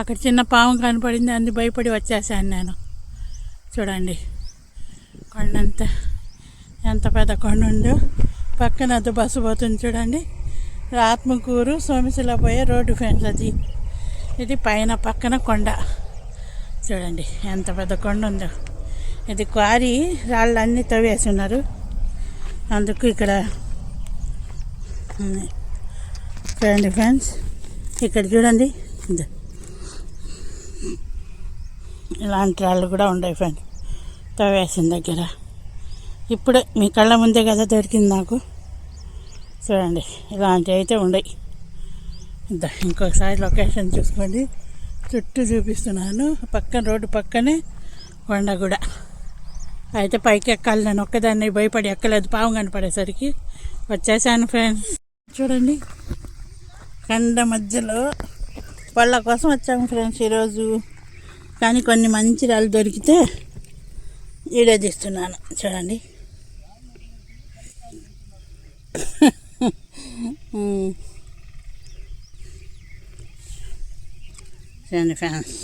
అక్కడ చిన్న పాము కనపడింది అందు భయపడి వచ్చేసాను నేను. చూడండి. కొండంత ఎంత పెద్ద కొండ ఉందో. పక్కన అది బస్సు పోతుంది చూడండి. ఆత్మకూరు సోమశిల పోయే రోడ్డు ఫ్రెండ్స్ అది. ఇది పైన పక్కన కొండ. చూడండి ఎంత పెద్ద కొండ ఉందో. ఇది క్వారీ రాళ్ళన్నీ తవ్వేసి ఉన్నారు అందుకు ఇక్కడ ఉంది. చూడండి ఫ్రెండ్స్ ఇక్కడ చూడండి. ఇదో. ఇలాంటి రాళ్ళు కూడా ఉన్నాయి ఫ్రెండ్. తవ్వేసిన దగ్గర. ఇప్పుడే మీ కళ్ళ ముందే కదా దొరికింది నాకు. చూడండి ఇలాంటివి అయితే ఉన్నాయి ఇంకొకసారి లొకేషన్ చూసుకోండి. చుట్టూ చూపిస్తున్నాను. పక్కన రోడ్డు పక్కనే కొండ కూడా అయితే పైకి ఎక్కాలి నేను ఒక్కదాన్ని భయపడి ఎక్కలేదు పాము కనపడేసరికి. వచ్చేసాను ఫ్రెండ్స్. చూడండి కండ మధ్యలో వాళ్ళ కోసం వచ్చాము ఫ్రెండ్స్ ఈరోజు. కానీ కొన్ని మంచి రాళ్ళు దొరికితే వీడియో తీస్తున్నాను. చూడండి. చూడండి ఫ్యాన్స్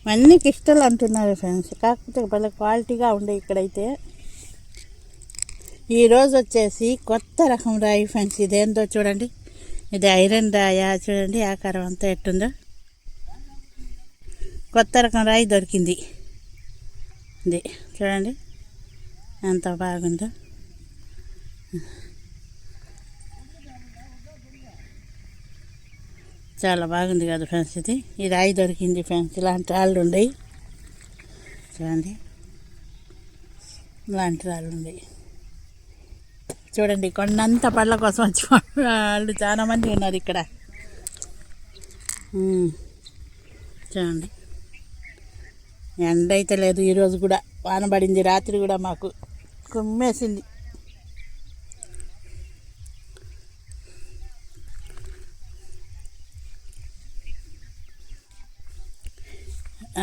ఇవన్నీ క్రిస్టల్ అంటున్నారు ఫ్రెండ్స్. కాకపోతే భలే క్వాలిటీగా ఉండే ఇక్కడైతే. ఈరోజు వచ్చేసి కొత్త రకం రాయి ఫ్రెండ్స్. ఇదేందో చూడండి. ఇది ఐరన్ రాయా చూడండి ఆకారం అంతా ఎట్టుందో. కొత్త రకం రాయి దొరికింది. ఇది చూడండి ఎంత బాగుందో. చాలా బాగుంది కదా ఫ్రెండ్స్ ఇది. ఈ రాయి దొరికింది ఫ్రెండ్స్ ఇలాంటి రాళ్ళు ఉన్నాయి చూడండి ఇలాంటి రాళ్ళు ఉన్నాయి చూడండి కొండంత పళ్ళ కోసం వచ్చి వాళ్ళు చాలా మంది ఉన్నారు ఇక్కడ. చూడండి. ఎండ అయితే లేదు ఈరోజు కూడా వాన పడింది రాత్రి కూడా మాకు కుమ్మేసింది.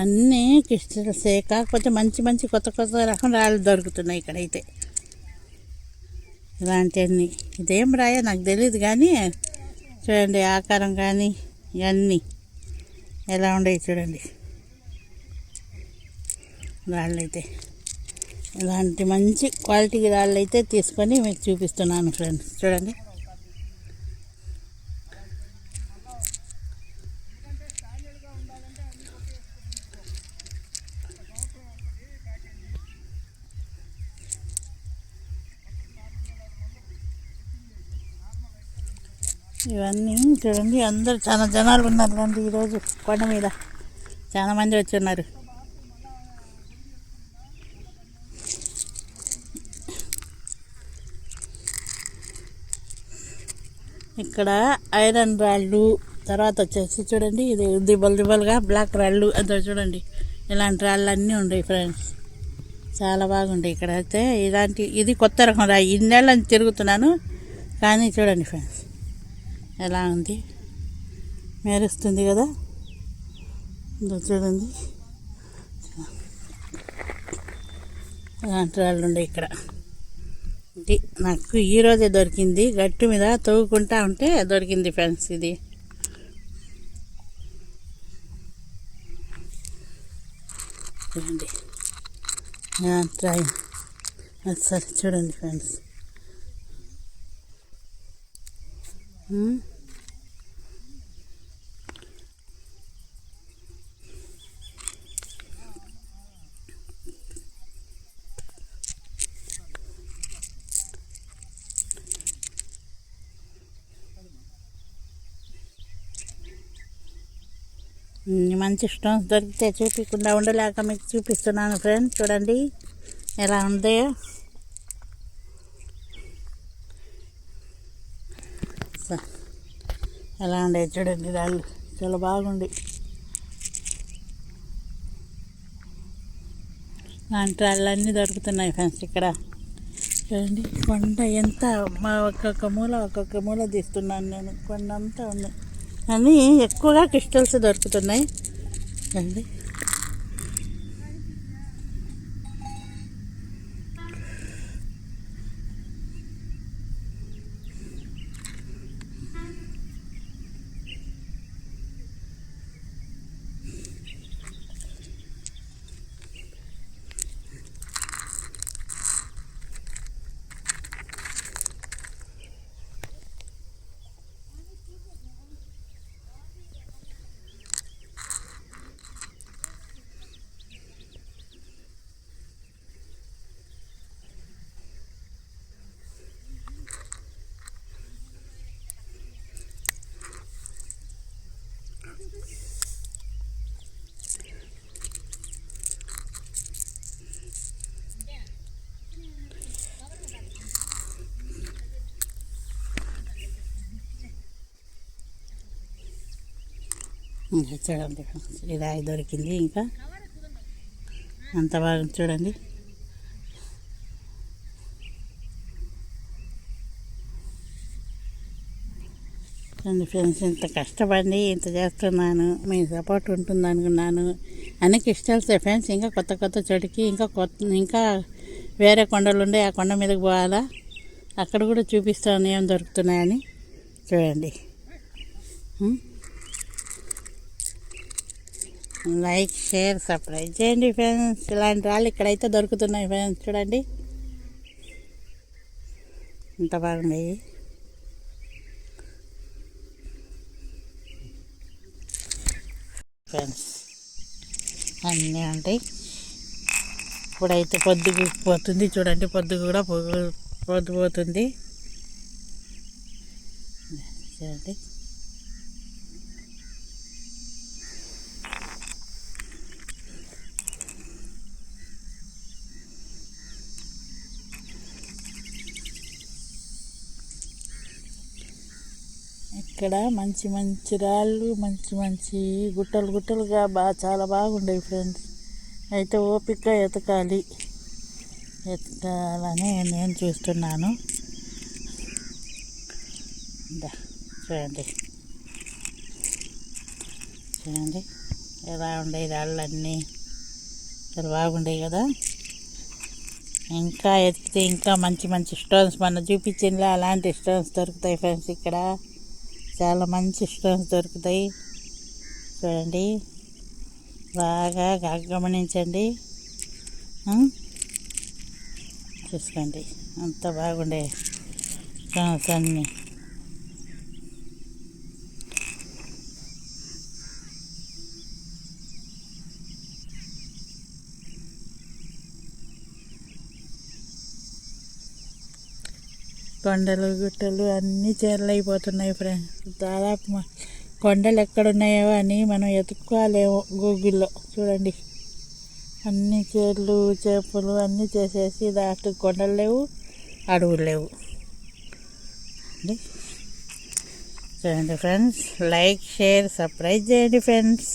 అన్నీ క్రిస్టల్సే కాకపోతే మంచి మంచి కొత్త కొత్త రకం రాళ్ళు దొరుకుతున్నాయి ఇక్కడైతే. ఇలాంటివన్నీ. ఇదేం రాయో? నాకు తెలియదు కానీ చూడండి ఆకారం కానీ ఇవన్నీ ఎలా ఉండేవి చూడండి. రాళ్ళైతే ఇలాంటి మంచి క్వాలిటీ రాళ్ళు అయితే తీసుకొని మీకు చూపిస్తున్నాను ఫ్రెండ్స్. చూడండి. ఇవన్నీ చూడండి అందరు చాలా జనాలు ఉన్నారు రండి ఈరోజు కొండ మీద. చాలా మంది వచ్చి ఉన్నారు ఇక్కడ ఐరన్ రాళ్ళు తర్వాత వచ్చేసి చూడండి ఇది దిబ్బలు దిబ్బలుగా బ్లాక్ రాళ్ళు అదో చూడండి. ఇలాంటి రాళ్ళు అన్నీ ఉన్నాయి ఫ్రెండ్స్. చాలా బాగుండే ఇక్కడ. అయితే ఇలాంటి ఇది కొత్త రకం రాయి ఇన్నేళ్ళని తిరుగుతున్నాను. కానీ చూడండి ఫ్రెండ్స్. ఎలా ఉంది? మెరుస్తుంది కదా? చూడండి. అలాంటి వాళ్ళు ఉండే ఇక్కడ. ఇది నాకు ఈరోజే దొరికింది. గట్టు మీద తవ్వుకుంటా ఉంటే దొరికింది ఫ్రెండ్స్ ఇది. చూడండి. సరే చూడండి ఫ్రెండ్స్. మంచి స్టోన్స్ దొరికితే చూపించకుండా ఉండలేక మీకు చూపిస్తున్నాను ఫ్రెండ్స్ చూడండి. ఎలా ఉందో. ఎలా ఉండే చూడండి రాళ్ళు చాలా బాగుంది. లాంటి రాళ్ళన్నీ దొరుకుతున్నాయి ఫ్రెండ్స్ ఇక్కడ. చూడండి కొండ ఎంత మా ఒక్కొక్క మూల ఒక్కొక్క మూల తీస్తున్నాను నేను. కొండ అంతా ఉంది. కానీ ఎక్కువగా క్రిస్టల్స్ దొరుకుతున్నాయి. చూడండి. చూడండి ఇది రాయి దొరికింది ఇంకా. అంత బాగా చూడండి. చూడండి ఫ్రెండ్స్ ఇంత కష్టపడి ఇంత చేస్తున్నాను మీ సపోర్ట్ ఉంటుంది అనుకున్నాను. అనేక ఇష్టాలు ఫ్రెండ్స్ ఇంకా కొత్త కొత్త చోటికి ఇంకా కొత్త ఇంకా వేరే కొండలు ఉండే ఆ కొండ మీదకి పోవాలా? అక్కడ కూడా చూపిస్తాను ఏం దొరుకుతున్నాయని. చూడండి. లైక్ షేర్ సబ్స్క్రైబ్ చేయండి ఫ్రెండ్స్. ఇలాంటి రాళ్ళు ఇక్కడైతే దొరుకుతున్నాయి ఫ్రెండ్స్. చూడండి. ఇంత బాగున్నాయి ఫ్రెండ్స్ అన్నీ ఉంటాయి. ఇప్పుడైతే పొద్దుకు పోతుంది. చూడండి పొద్దు కూడా పొద్దు పోతుంది. చూడండి. ఇక్కడ మంచి మంచి రాళ్ళు మంచి మంచి గుట్టలు గుట్టలుగా బాగా చాలా బాగుండేవి ఫ్రెండ్స్. అయితే ఓపిక ఎతకాలి. ఎతకాలని నేను చూస్తున్నాను. చూడండి. చూడండి. ఎలా ఉండేవి రాళ్ళన్నీ. చాలా బాగుండేవి కదా. ఇంకా ఎతికితే ఇంకా మంచి మంచి స్టోన్స్ మన చూపించిందిలా అలాంటి స్టోన్స్ దొరుకుతాయి ఫ్రెండ్స్ ఇక్కడ. చాలా మంచి స్టోన్స్ దొరుకుతాయి. చూడండి. బాగా గమనించండి చూసుకోండి. అంత బాగుండే స్టోన్స్ అన్నీ కొండలు గుట్టలు అన్నీ చేరలైపోతున్నాయి ఫ్రెండ్స్. దాదాపు కొండలు ఎక్కడున్నాయో అని మనం ఎతుక్కోలేము గూగుల్లో. చూడండి. అన్ని చేర్లు చేపలు అన్నీ చేసేసి దాటు కొండలు లేవు అడవులు లేవు. అండి. చూడండి ఫ్రెండ్స్. లైక్ షేర్ సర్ప్రైజ్ చేయండి ఫ్రెండ్స్.